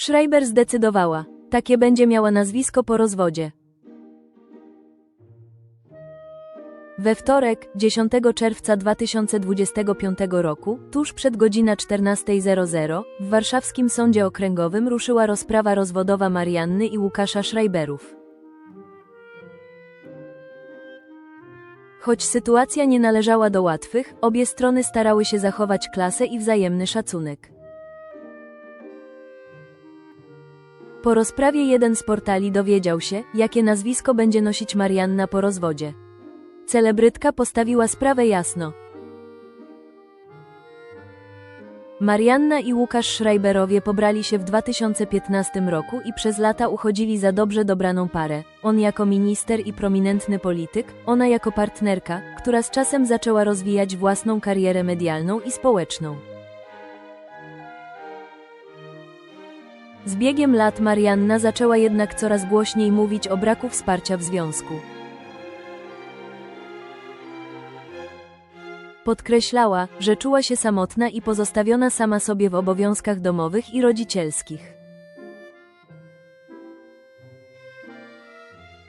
Schreiber zdecydowała. Takie będzie miała nazwisko po rozwodzie. We wtorek, 10 czerwca 2025 roku, tuż przed godzina 14.00, w warszawskim sądzie okręgowym ruszyła rozprawa rozwodowa Marianny i Łukasza Schreiberów. Choć sytuacja nie należała do łatwych, obie strony starały się zachować klasę i wzajemny szacunek. Po rozprawie jeden z portali dowiedział się, jakie nazwisko będzie nosić Marianna po rozwodzie. Celebrytka postawiła sprawę jasno. Marianna i Łukasz Schreiberowie pobrali się w 2015 roku i przez lata uchodzili za dobrze dobraną parę. On jako minister i prominentny polityk, ona jako partnerka, która z czasem zaczęła rozwijać własną karierę medialną i społeczną. Z biegiem lat Marianna zaczęła jednak coraz głośniej mówić o braku wsparcia w związku. Podkreślała, że czuła się samotna i pozostawiona sama sobie w obowiązkach domowych i rodzicielskich.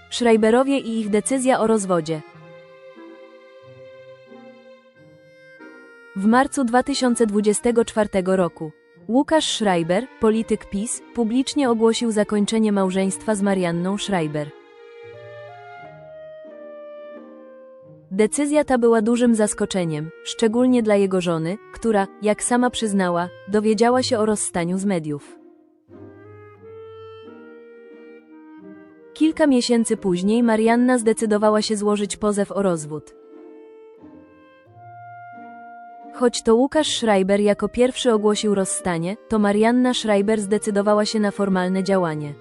Schreiberowie i ich decyzja o rozwodzie. W marcu 2024 roku Łukasz Schreiber, polityk PiS, publicznie ogłosił zakończenie małżeństwa z Marianną Schreiber. Decyzja ta była dużym zaskoczeniem, szczególnie dla jego żony, która, jak sama przyznała, dowiedziała się o rozstaniu z mediów. Kilka miesięcy później Marianna zdecydowała się złożyć pozew o rozwód. Choć to Łukasz Schreiber jako pierwszy ogłosił rozstanie, to Marianna Schreiber zdecydowała się na formalne działanie.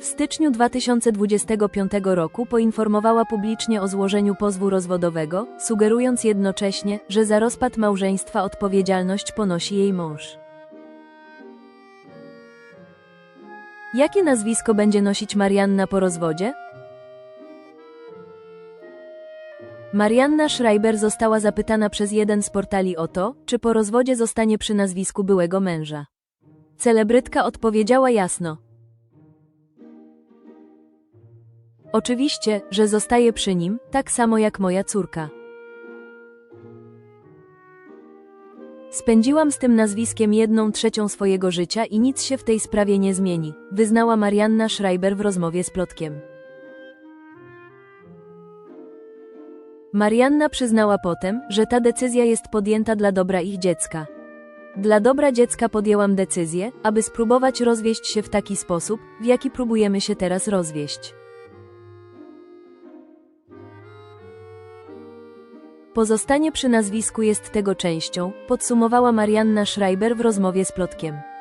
W styczniu 2025 roku poinformowała publicznie o złożeniu pozwu rozwodowego, sugerując jednocześnie, że za rozpad małżeństwa odpowiedzialność ponosi jej mąż. Jakie nazwisko będzie nosić Marianna po rozwodzie? Marianna Schreiber została zapytana przez jeden z portali o to, czy po rozwodzie zostanie przy nazwisku byłego męża. Celebrytka odpowiedziała jasno. Oczywiście, że zostaje przy nim, tak samo jak moja córka. Spędziłam z tym nazwiskiem jedną trzecią swojego życia i nic się w tej sprawie nie zmieni, wyznała Marianna Schreiber w rozmowie z Plotkiem. Marianna przyznała potem, że ta decyzja jest podjęta dla dobra ich dziecka. Dla dobra dziecka podjęłam decyzję, aby spróbować rozwieść się w taki sposób, w jaki próbujemy się teraz rozwieść. Pozostanie przy nazwisku jest tego częścią, podsumowała Marianna Schreiber w rozmowie z Plotkiem.